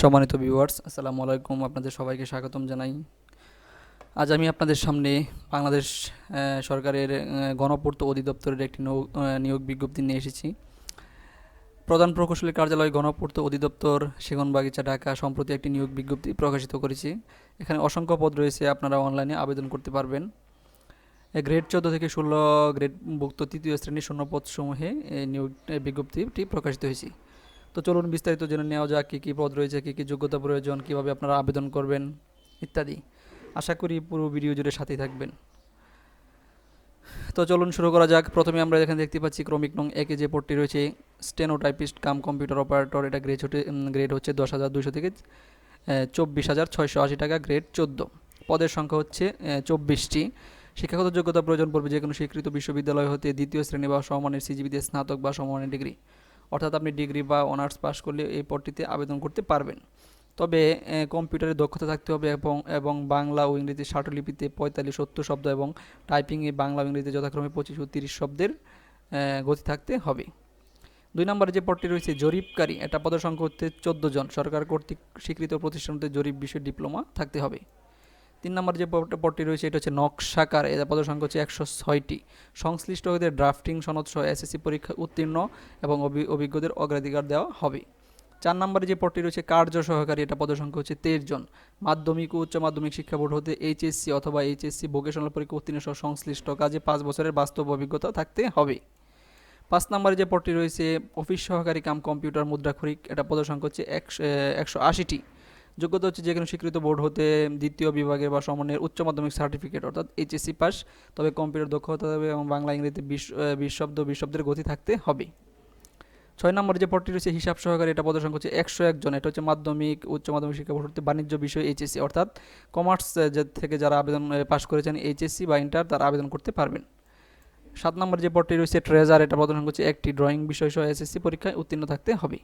সম্মানিত ভিউয়ার্স আসসালামু আলাইকুম। আপনাদের সবাইকে স্বাগতম জানাই। আজ আমি আপনাদের সামনে বাংলাদেশ সরকারের গণপূর্ত অধিদপ্তরের একটি নিয়োগ বিজ্ঞপ্তি নিয়ে এসেছি। প্রধান প্রকৌশলী কার্যালয় গণপূর্ত অধিদপ্তর, সেগুনবাগিচা, ঢাকা সম্প্রতি একটি নিয়োগ বিজ্ঞপ্তি প্রকাশিত করেছি। এখানে অসংখ্য পদ রয়েছে, আপনারা অনলাইনে আবেদন করতে পারবেন। গ্রেড চোদ্দ থেকে ষোলো গ্রেডভুক্ত তৃতীয় শ্রেণির শূন্যপদসমূহে নিয়োগ বিজ্ঞপ্তিটি প্রকাশিত হয়েছে। তো চলুন বিস্তারিত জেনে নেওয়া যাক কী কী পদ রয়েছে, কী কী যোগ্যতা প্রয়োজন, কীভাবে আপনারা আবেদন করবেন, ইত্যাদি। আশা করি পুরো ভিডিও জুড়ে সাথেই থাকবেন। তো চলুন শুরু করা যাক। প্রথমে আমরা এখানে দেখতে পাচ্ছি ক্রমিক নং একে যে পদটি রয়েছে, স্টেনোটাইপিস্ট কাম কম্পিউটার অপারেটর। এটা গ্রেড হচ্ছে গ্রেড হচ্ছে দশ হাজার দুশো থেকে চব্বিশ হাজার ছয়শো আশি টাকা গ্রেড চোদ্দ। পদের সংখ্যা হচ্ছে চব্বিশটি। শিক্ষাগত যোগ্যতা প্রয়োজন পড়বে যে কোনো স্বীকৃত বিশ্ববিদ্যালয় হতে দ্বিতীয় শ্রেণি বা সমমানের সিজিবিতে স্নাতক বা সমমানের ডিগ্রি। অর্থাৎ আপনি ডিগ্রি বা অনার্স পাস করলে এই পদটিতে আবেদন করতে পারবেন। তবে কম্পিউটারে দক্ষতা থাকতে হবে এবং এবং বাংলা ও ইংরেজি লিপিতে পঁয়তাল্লিশ, সত্তর শব্দ এবং টাইপিংয়ে বাংলা ও ইংরেজিতে যথাক্রমে পঁচিশ ও তিরিশ শব্দের গতি থাকতে হবে। দুই নম্বরে যে পদটি রয়েছে, জরিপকারী, এটা পদের সংখ্যা হচ্ছে চোদ্দ জন। সরকার কর্তৃক স্বীকৃত প্রতিষ্ঠানতে জরিপ বিষয়ে ডিপ্লোমা থাকতে হবে। তিন নম্বর যে পদ- পদটি রয়েছে, এটা হচ্ছে নকশাকার। এর পদের সংখ্যা হচ্ছে একশো ছয়টি। সংশ্লিষ্ট হতে ড্রাফটিং সনদ সহ এসএসসি পরীক্ষা উত্তীর্ণ এবং অভি- অভিজ্ঞদের অগ্রাধিকার দেওয়া হবে। চার নম্বরে যে পদটি রয়েছে, কার্য সহকারী, এটা পদের সংখ্যা হচ্ছে তেইশ জন। মাধ্যমিক ও উচ্চ মাধ্যমিক শিক্ষা বোর্ড হতে এইচএসসি অথবা এইচএসসি ভোকেশনাল পরীক্ষা উত্তীর্ণ সহ সংশ্লিষ্ট কাজে পাঁচ বছরের বাস্তব অভিজ্ঞতা থাকতে হবে। পাঁচ নম্বরে যে পদটি রয়েছে, অফিস সহকারী কাম কম্পিউটার মুদ্রাক্ষরিক, এটা পদের সংখ্যা হচ্ছে একশো একশো আশিটি। যোগ্যতা হচ্ছে যে কোনো স্বীকৃত বোর্ড হতে দ্বিতীয় বিভাগে বা সমন্বয়ের উচ্চ মাধ্যমিক সার্টিফিকেট অর্থাৎ এইচএসসি পাস। তবে কম্পিউটার দক্ষতা হবে এবং বাংলা ইংরেজিতে বিশ আহ, বিশ শব্দ বিশ শব্দের গতি থাকতে হবে। ছয় নম্বরে যে পদটি রয়েছে হিসাব সহকারী এটা পদের সংখ্যা হচ্ছে একশো একজন এটা হচ্ছে মাধ্যমিক উচ্চ মাধ্যমিক শিক্ষা বোর্ড হতে বাণিজ্য বিষয় এইচএসসি অর্থাৎ কমার্স থেকে যারা আবেদন পাস করেছেন এইচএসসি বা ইন্টার তারা আবেদন করতে পারবেন। সাত নম্বর যে পদটি রয়েছে ট্রেজার এটা সংখ্যা হচ্ছে একটি ড্রয়িং বিষয় সহ এসএসসি পরীক্ষায় উত্তীর্ণ থাকতে হবে।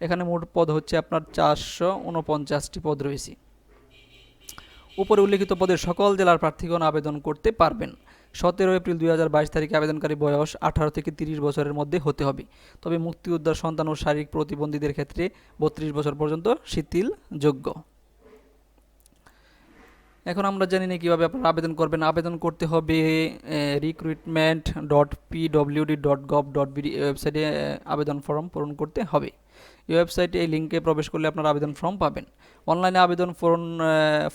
এখানে মোট পদ হচ্ছে আপনার চারশো উনপঞ্চাশটি পদ রয়েছে। উপরে উল্লেখিত পদের সকল জেলার প্রার্থীগণ আবেদন করতে পারবেন। সতেরো এপ্রিল দুই হাজার বাইশ তারিখে আবেদনকারী বয়স আঠারো থেকে তিরিশ বছরের মধ্যে হতে হবে। তবে মুক্তিযোদ্ধার সন্তান ও শারীরিক প্রতিবন্ধীদের ক্ষেত্রে বত্রিশ বছর পর্যন্ত শিথিল যোগ্য এখন আমরা জানি না কীভাবে আপনারা আবেদন করবেন। আবেদন করতে হবে recruitment dot P PWD dot gov dot BD ওয়েবসাইটে আবেদন ফর্ম পূরণ করতে হবে। এই ওয়েবসাইটে এই লিঙ্কে প্রবেশ করলে আপনারা আবেদন ফর্ম পাবেন। অনলাইনে আবেদন ফর্ম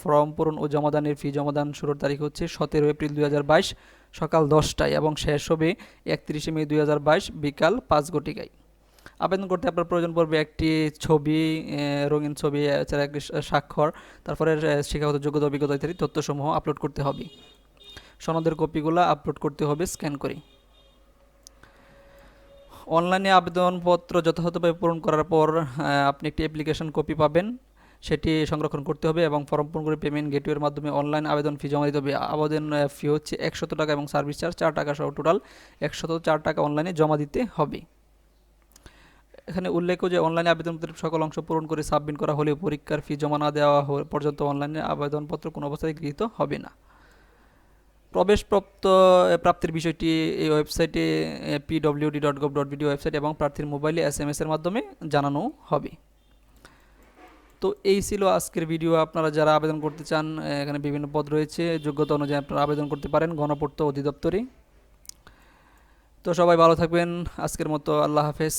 ফর্ম পূরণ ও জমাদানের ফি জমাদান শুরুর তারিখ হচ্ছে সতেরো এপ্রিল দুই হাজার বাইশ সকাল দশটায় এবং শেষ হবে একত্রিশে মে দুই হাজার বাইশ বিকাল পাঁচ ঘটিকায় আবেদন করতে আপনার প্রয়োজন পড়বে একটি ছবি রঙিন ছবি এছাড়া একটি স্বাক্ষর, তারপরে শিক্ষাগত যোগ্যতা, অভিজ্ঞতা ইত্যাদি তথ্যসমূহ আপলোড করতে হবে। সনদের কপিগুলো আপলোড করতে হবে স্ক্যান করে। অনলাইনে আবেদনপত্র যথাযথভাবে পূরণ করার পর আপনি একটি অ্যাপ্লিকেশন কপি পাবেন। সেটি সংরক্ষণ করতে হবে এবং ফর্ম পূরণ করে পেমেন্ট গেটওয়ের মাধ্যমে অনলাইন আবেদন ফি জমা দিতে হবে। আবেদন ফি হচ্ছে একশত টাকা এবং সার্ভিস চার্জ চার টাকা সহ টোটাল একশত চার টাকা অনলাইনে জমা দিতে হবে। এখানে উল্লেখ যে অনলাইনে আবেদনপত্রের সকল অংশ পূরণ করে সাবমিট করা হলেও পরীক্ষার ফি জমা না দেওয়া পর্যন্ত অনলাইনে আবেদনপত্র কোনো অবস্থায় গৃহীত হবে না। প্রবেশপ্রাপ্ত প্রাপ্তির বিষয়টি এই ওয়েবসাইটে PWD dot gov dot BD website এবং প্রার্থীর মোবাইলে এস এম এর মাধ্যমে জানানো হবে। তো এই ছিল আজকের ভিডিও। আপনারা যারা আবেদন করতে চান এখানে বিভিন্ন পদ রয়েছে। যোগ্যতা অনুযায়ী আপনারা আবেদন করতে পারেন গণপূর্ত অধিদপ্তরে। তো সবাই ভালো থাকবেন। আজকের মতো আল্লাহ হাফেজ।